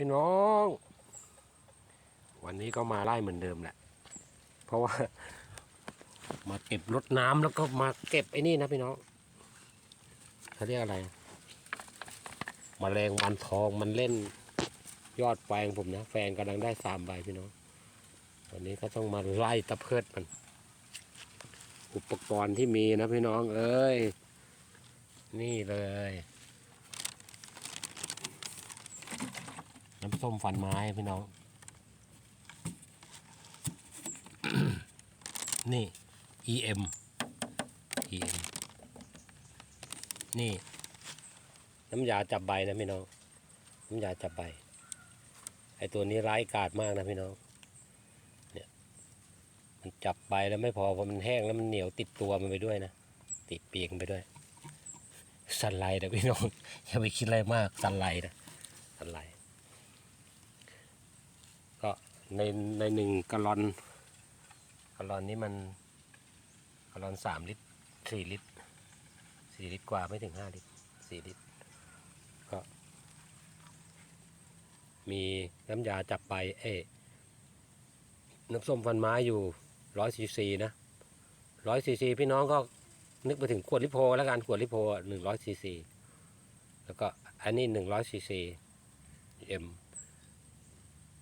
พี่น้อง วันนี้ก็มาไล่เหมือนเดิมแหละ เพราะว่า มาเก็บรดน้ำแล้วก็มาเก็บไอ้นี่นะพี่น้องเขาเรียกอะไรมแมลงวันทองมันเล่นยอดแฟงผมนะแฟงกำลังได้สามใบพี่น้องวันนี้ก็ต้องมาไล่ตะเพิดมัน อุปกรณ์ที่มีนะพี่น้อง เอ้ย นี่เลย น้ำส้มฟันไม้พี่น้อง นี่ EM EM นี่ น้ำยาจับใบนะพี่น้อง น้ำยาจับใบ ไอตัวนี้ร้ายกาจมากนะพี่น้อง เนี่ย มันจับใบแล้วไม่พอพอมันแห้งแล้วมันเหนียวติดตัวมันไปด้วยนะ ติดเปีกมันไปด้วยสันไลนะพี่น้อง อย่าไปคิดอะไรมากสันไลนะสันไล ในในหนึ่งกะลอนกะลอนนี้มันกะลอนสามลิตรสี่ลิตรสี่ลิตรกว่าไม่ถึงห้าลิตรสี่ลิตร ก็ มีน้ำยาจับใบเอ้น้ำส้มฟันไม้อยู่ร้อยซีซีนะร้อยซีซีพี่น้องก็นึกไปถึงขวดลิโพแล้วกันขวดลิโพหนึ่งร้อยซีซีแล้วก็อันนี้หนึ่งร้อยซีซีเอ็ม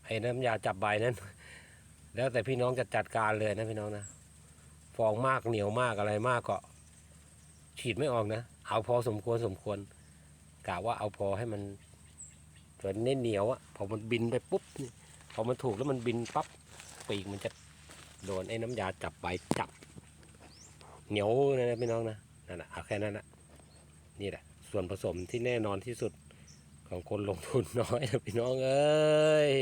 ไอ้น้ำยาจับใบนั้น แล้วแต่พี่น้องจะจัดการเลยนะพี่น้องนะฟองมากเหนียวมากอะไรมากก็ ฉีดไม่ออกนะ เอาพอสมควรสมควรกะว่าเอาพอให้มันส่วนเน้นเหนียวอะพอมันบินไปปุ๊บนี่พอมันถูกแล้วมันบินปั๊บปีกมันจะโดนไอ้น้ำยาจับใบจับ เหนียวนะนะพี่น้องนะนั่นแหะเอาแค่นั้นนะนี่แหละ ส่วนผสมที่แน่นอนที่สุดของคนลงทุนน้อยนะพี่น้องเอ้ย